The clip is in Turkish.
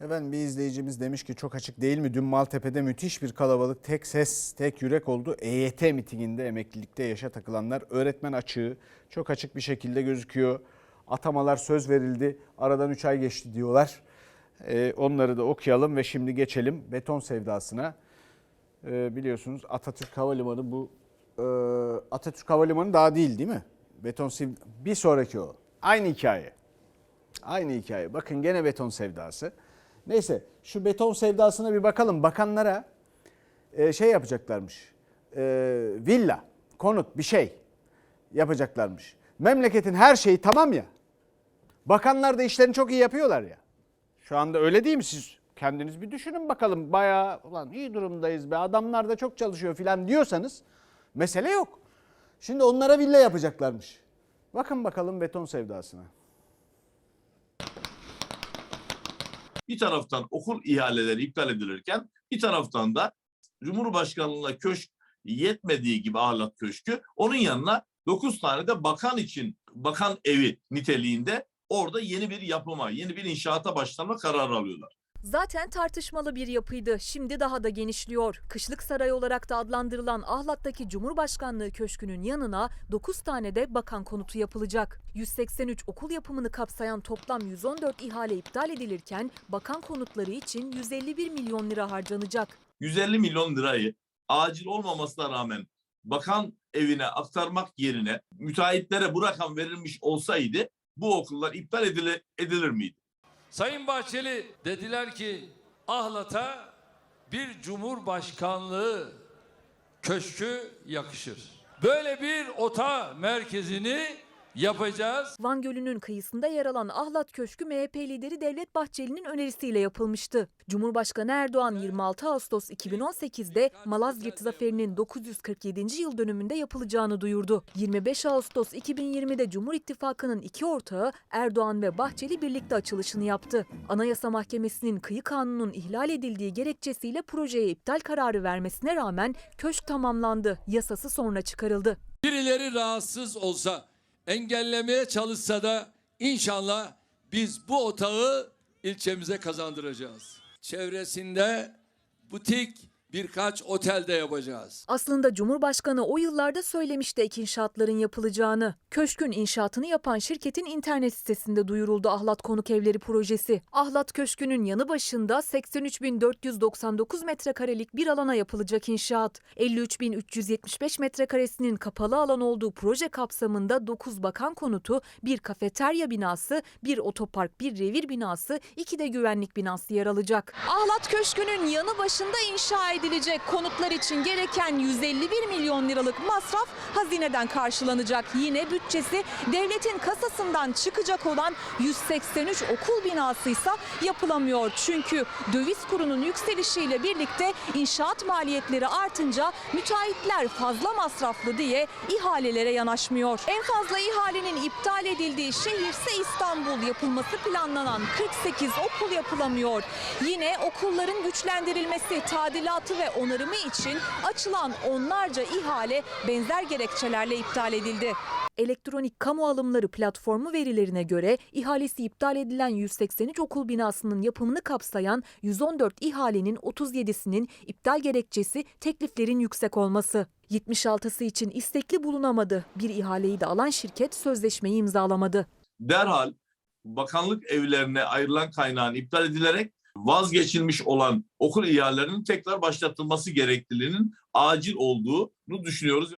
Efendim bir izleyicimiz demiş ki çok açık değil mi? Dün Maltepe'de müthiş bir kalabalık tek ses tek yürek oldu. EYT mitinginde emeklilikte yaşa takılanlar öğretmen açığı çok açık bir şekilde gözüküyor. Atamalar söz verildi aradan 3 ay geçti diyorlar. Ee, onları da okuyalım ve şimdi geçelim beton sevdasına. Ee, biliyorsunuz Atatürk Havalimanı bu e, Atatürk Havalimanı daha değil değil mi? Beton sev bir sonraki o. Aynı hikaye. Aynı hikaye. Bakın gene beton sevdası. Neyse şu beton sevdasına bir bakalım. Bakanlara e, şey yapacaklarmış. E, villa, konut bir şey yapacaklarmış. Memleketin her şeyi tamam ya. Bakanlar da işlerini çok iyi yapıyorlar ya. Şu anda öyle değil mi siz? Kendiniz bir düşünün bakalım. Bayağı ulan iyi durumdayız be adamlar da çok çalışıyor filan diyorsanız mesele yok. Şimdi onlara villa yapacaklarmış. Bakın bakalım beton sevdasına. Bir taraftan okul ihaleleri iptal edilirken bir taraftan da Cumhurbaşkanlığına köşk yetmediği gibi Ahlat Köşkü onun yanına 9 tane de bakan için bakan evi niteliğinde orada yeni bir yapıma, yeni bir inşaata başlama kararı alıyorlar. Zaten tartışmalı bir yapıydı. Şimdi daha da genişliyor. Kışlık saray olarak da adlandırılan Ahlat'taki Cumhurbaşkanlığı Köşkü'nün yanına 9 tane de bakan konutu yapılacak. 183 okul yapımını kapsayan toplam 114 ihale iptal edilirken bakan konutları için 151 milyon lira harcanacak. 150 milyon lirayı acil olmamasına rağmen bakan evine aktarmak yerine müteahhitlere bu rakam verilmiş olsaydı bu okullar iptal edilir, edilir miydi? Sayın Bahçeli dediler ki Ahlat'a bir cumhurbaşkanlığı köşkü yakışır. Böyle bir ota merkezini yapacağız. Van Gölü'nün kıyısında yer alan Ahlat Köşkü MHP lideri Devlet Bahçeli'nin önerisiyle yapılmıştı. Cumhurbaşkanı Erdoğan 26 Ağustos 2018'de Malazgirt Zaferi'nin 947. yıl dönümünde yapılacağını duyurdu. 25 Ağustos 2020'de Cumhur İttifakı'nın iki ortağı Erdoğan ve Bahçeli birlikte açılışını yaptı. Anayasa Mahkemesi'nin kıyı kanunun ihlal edildiği gerekçesiyle projeye iptal kararı vermesine rağmen köşk tamamlandı. Yasası sonra çıkarıldı. Birileri rahatsız olsa, engellemeye çalışsa da inşallah biz bu otağı ilçemize kazandıracağız. Çevresinde butik birkaç otelde yapacağız. Aslında Cumhurbaşkanı o yıllarda söylemişti ek inşaatların yapılacağını. Köşkün inşaatını yapan şirketin internet sitesinde duyuruldu Ahlat Konuk Evleri projesi. Ahlat Köşkü'nün yanı başında 83.499 metrekarelik bir alana yapılacak inşaat. 53.375 metrekaresinin kapalı alan olduğu proje kapsamında 9 bakan konutu, bir kafeterya binası, bir otopark, bir revir binası, iki de güvenlik binası yer alacak. Ahlat Köşkü'nün yanı başında inşa edilecek konutlar için gereken 151 milyon liralık masraf hazineden karşılanacak. Yine bütçesi devletin kasasından çıkacak olan 183 okul binası ise yapılamıyor. Çünkü döviz kurunun yükselişiyle birlikte inşaat maliyetleri artınca müteahhitler fazla masraflı diye ihalelere yanaşmıyor. En fazla ihalenin iptal edildiği şehirse İstanbul yapılması planlanan 48 okul yapılamıyor. Yine okulların güçlendirilmesi, tadilatı ve onarımı için açılan onlarca ihale benzer gerekçelerle iptal edildi. Elektronik kamu alımları platformu verilerine göre ihalesi iptal edilen 183 okul binasının yapımını kapsayan 114 ihalenin 37'sinin iptal gerekçesi tekliflerin yüksek olması. 76'sı için istekli bulunamadı. Bir ihaleyi de alan şirket sözleşmeyi imzalamadı. Derhal bakanlık evlerine ayrılan kaynağın iptal edilerek vazgeçilmiş olan okul ihalelerinin tekrar başlatılması gerekliliğinin acil olduğunu düşünüyoruz.